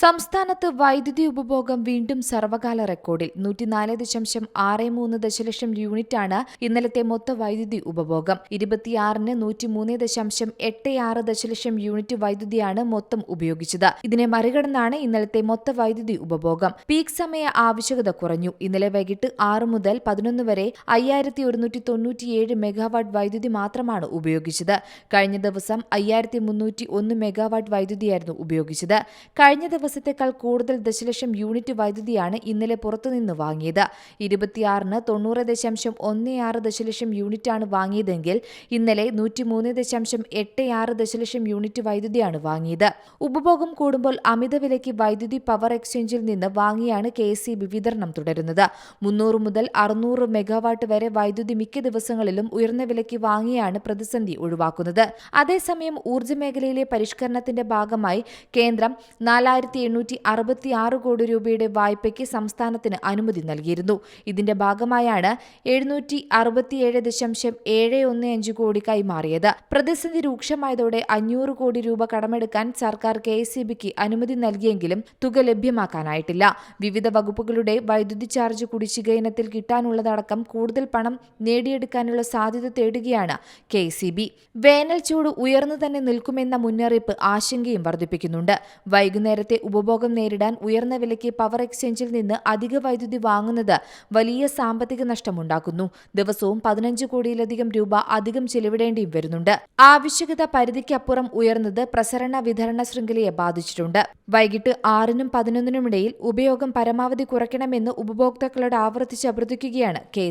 സംസ്ഥാനത്ത് വൈദ്യുതി ഉപഭോഗം വീണ്ടും സർവകാല റെക്കോർഡിൽ നൂറ്റിനാല് ദശാംശം ആറ് മൂന്ന് ദശലക്ഷം യൂണിറ്റാണ് ഇന്നലത്തെ മൊത്ത വൈദ്യുതി ഉപഭോഗം. ഇരുപത്തിയാറിന് നൂറ്റിമൂന്ന് ദശാംശം എട്ട് ആറ് ദശലക്ഷം യൂണിറ്റ് വൈദ്യുതിയാണ് മൊത്തം ഉപയോഗിച്ചത്. ഇതിനെ മറികടന്നാണ് ഇന്നലത്തെ മൊത്ത വൈദ്യുതി ഉപഭോഗം. പീക്ക് സമയ ആവശ്യകത കുറഞ്ഞു. ഇന്നലെ വൈകിട്ട് ആറ് മുതൽ പതിനൊന്ന് വരെ അയ്യായിരത്തി ഒരുന്നൂറ്റി തൊണ്ണൂറ്റിയേഴ് മെഗാവാട്ട് വൈദ്യുതി മാത്രമാണ് ഉപയോഗിച്ചത്. കഴിഞ്ഞ ദിവസം അയ്യായിരത്തി മുന്നൂറ്റി ഒന്ന് മെഗാവാട്ട് വൈദ്യുതിയായിരുന്നു ഉപയോഗിച്ചത്. കഴിഞ്ഞ ദിവസത്തേക്കാൾ കൂടുതൽ ദശലക്ഷം യൂണിറ്റ് വൈദ്യുതിയാണ് ഇന്നലെ പുറത്തുനിന്ന് വാങ്ങിയത്. ഇരുപത്തിയാറിന് തൊണ്ണൂറ് ദശാംശം ഒന്ന് ആറ് ദശലക്ഷം യൂണിറ്റാണ് വാങ്ങിയതെങ്കിൽ ഇന്നലെ നൂറ്റിമൂന്ന് ദശാംശം എട്ട് ആറ് ദശലക്ഷം യൂണിറ്റ് വൈദ്യുതിയാണ് വാങ്ങിയത്. ഉപഭോഗം കൂടുമ്പോൾ അമിത വിലയ്ക്ക് വൈദ്യുതി പവർ എക്സ്ചേഞ്ചിൽ നിന്ന് വാങ്ങിയാണ് കെ എസ് വിതരണം തുടരുന്നത്. മുന്നൂറ് മുതൽ അറുന്നൂറ് മെഗാവാട്ട് വരെ വൈദ്യുതി മിക്ക ദിവസങ്ങളിലും ഉയർന്ന വിലയ്ക്ക് വാങ്ങിയാണ് പ്രതിസന്ധി ഒഴിവാക്കുന്നത്. അതേസമയം ഊർജ മേഖലയിലെ പരിഷ്കരണത്തിന്റെ ഭാഗമായി കേന്ദ്രം നാലായിരത്തി എണ്ണൂറ്റി അറുപത്തി ആറ് കോടി രൂപയുടെ വായ്പയ്ക്ക് സംസ്ഥാനത്തിന് അനുമതി നൽകിയിരുന്നു. ഇതിന്റെ ഭാഗമായാണ് എഴുന്നൂറ്റി അറുപത്തിയേഴ് ദശാംശം ഏഴ് ഒന്ന് അഞ്ച് കോടി കൈമാറിയത്. പ്രതിസന്ധി രൂക്ഷമായതോടെ അഞ്ഞൂറ് കോടി രൂപ കടമെടുക്കാൻ സർക്കാർ കെ എസ് ബിക്ക് അനുമതി നൽകിയെങ്കിലും തുക ലഭ്യമാക്കാനായിട്ടില്ല. വിവിധ വകുപ്പുകളുടെ വൈദ്യുതി ചാർജ് കുടിശ്ശിക ഇനത്തിൽ കിട്ടാനുള്ളതടക്കം കൂടുതൽ പണം നേടിയെടുക്കാനുള്ള സാധ്യത തേടുകയാണ് കെ സി ബി. വേനൽ ചൂട് ഉയർന്നു തന്നെ നിൽക്കുമെന്ന മുന്നറിയിപ്പ് ആശങ്കയും വർദ്ധിപ്പിക്കുന്നുണ്ട്. വൈകുന്നേരത്തെ ഉപഭോഗം നേരിടാൻ ഉയർന്ന വിലയ്ക്ക് പവർ എക്സ്ചേഞ്ചിൽ നിന്ന് അധിക വൈദ്യുതി വാങ്ങുന്നത് വലിയ സാമ്പത്തിക നഷ്ടമുണ്ടാക്കുന്നു. ദിവസവും പതിനഞ്ച് കോടിയിലധികം രൂപ അധികം ചെലവിടേണ്ടിയും വരുന്നുണ്ട്. ആവശ്യകത പരിധിക്കപ്പുറം ഉയർന്നത് പ്രസരണ വിതരണ ശൃംഖലയെ ബാധിച്ചിട്ടുണ്ട്. വൈകിട്ട് ആറിനും പതിനൊന്നിനുമിടയിൽ ഉപയോഗം പരമാവധി കുറയ്ക്കണമെന്ന് ഉപഭോക്താക്കളോട് ആവർത്തിച്ച് അഭ്യർത്ഥിക്കുകയാണ് K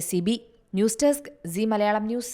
news desk C Malayalam news.